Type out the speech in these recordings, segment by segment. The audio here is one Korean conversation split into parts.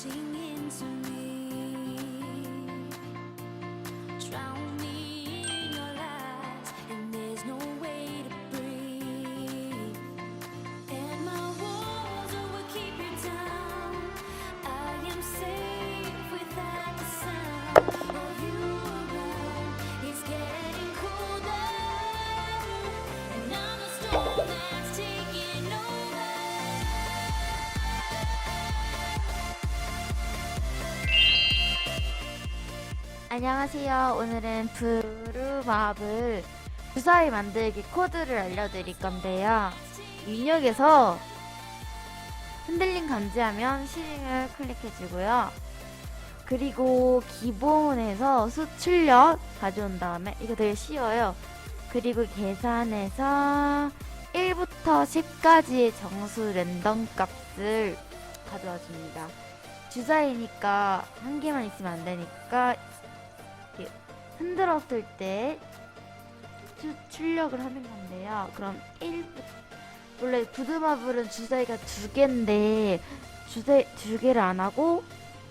crashing into me. 안녕하세요. 오늘은 브루마블 주사위 만들기 코드를 알려드릴 건데요. 입력에서 흔들림 감지하면 실행을 클릭해주고요. 그리고 기본에서 수출력 가져온 다음에 이거 되게 쉬워요. 그리고 계산해서 1부터 10까지의 정수 랜덤 값을 가져와 줍니다. 주사위니까 한 개만 있으면 안 되니까 이렇게 흔들었을 때 출- 출력을 하는 건데요. 그럼 1 원래 부드마블은 주사위가 두 개인데 주사위 두 개를 안 하고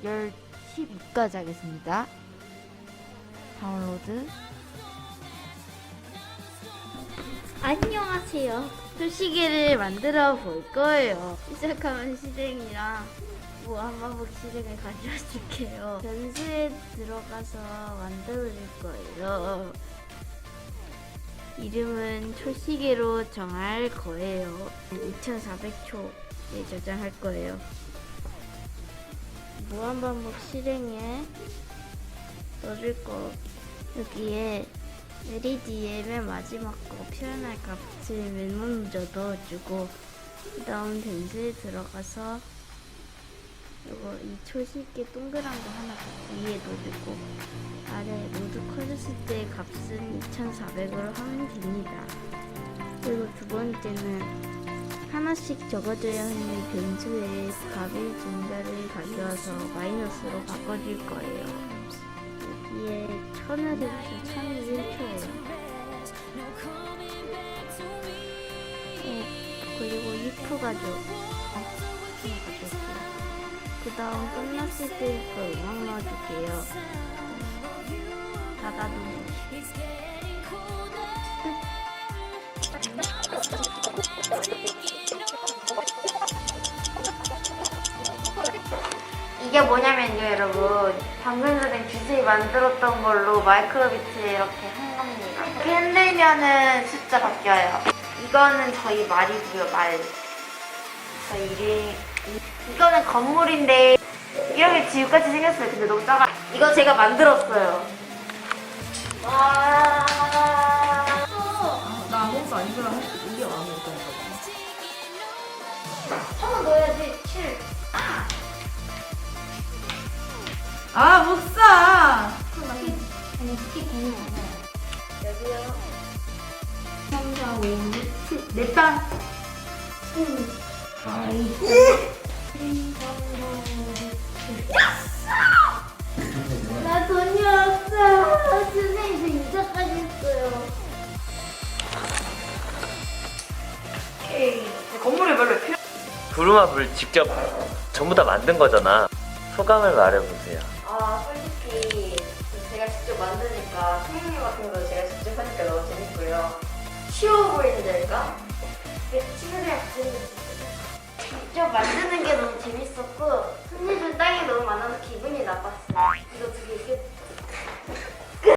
12까지 하겠습니다. 다운로드. 안녕하세요. 표시계를 만들어 볼 거예요. 시작하면 실행이랑 뭐 한번복 실행을 가져줄게요. 변수에 들어가서 만들어줄 거예요. 이름은 초시계로 정할 거예요. 2400초에 저장할 거예요. 무한반복 실행에 넣어줄 거 여기에 LED의 맨 마지막 거 표현할 값을 맨 먼저 넣어주고 그 다음 변수에 들어가서 이거 이 초식계 동그란 거 하나 위에 넣어주고 아래 모두 커졌을 때 값은 2400으로 하면 됩니다. 그리고 두 번째는 하나씩 적어줘야 하는 변수의 값의 증가를 가져와서 마이너스로 바꿔줄 거예요. 여기에 1000을 해서 1001초예요. 네, 그리고 if 가져. 아, 가져올게요. 그 다음 끝났을 때그 음악 넣어줄게요. 닫아두면. 이게 뭐냐면요, 여러분. 방금 전에 주제에 만들었던 걸로 마이크로 비트 이렇게 한 겁니다. 흔들면은 숫자 바뀌어요. 이거는 저희 말이고요, 말. 저희 이름. 이- 이거는 건물인데 이렇게 지우같이 생겼어요. 근데 너무 작아. 이거 제가 만들었어요. 와. 나 아무것도 아닌 거랑 이게 아무것도 하나 넣어야지. 7. 아, 목사! 아니. 여기요. 3, 4, 5, 6, 7. 냈다. 7. 아, 이. 1, 3, 4, 5, 6, 나 돈이 없어. 선생님, 저 이자까지 했어요. 오케이. 건물이 별로 필요 부루마블 직접 전부 다 만든 거잖아. 소감을 말해보세요. 아, 솔직히 제가 직접 만드니까 선생님 같은 거 제가 직접 하니까 너무 재밌고요. 쉬워 보인달까? 친구들이랑 같이 했는데 직접 만드는 게 너무 재밌었고 손님들 땅이 너무 많아서 기분이 나빴어요. 이거 되게 이게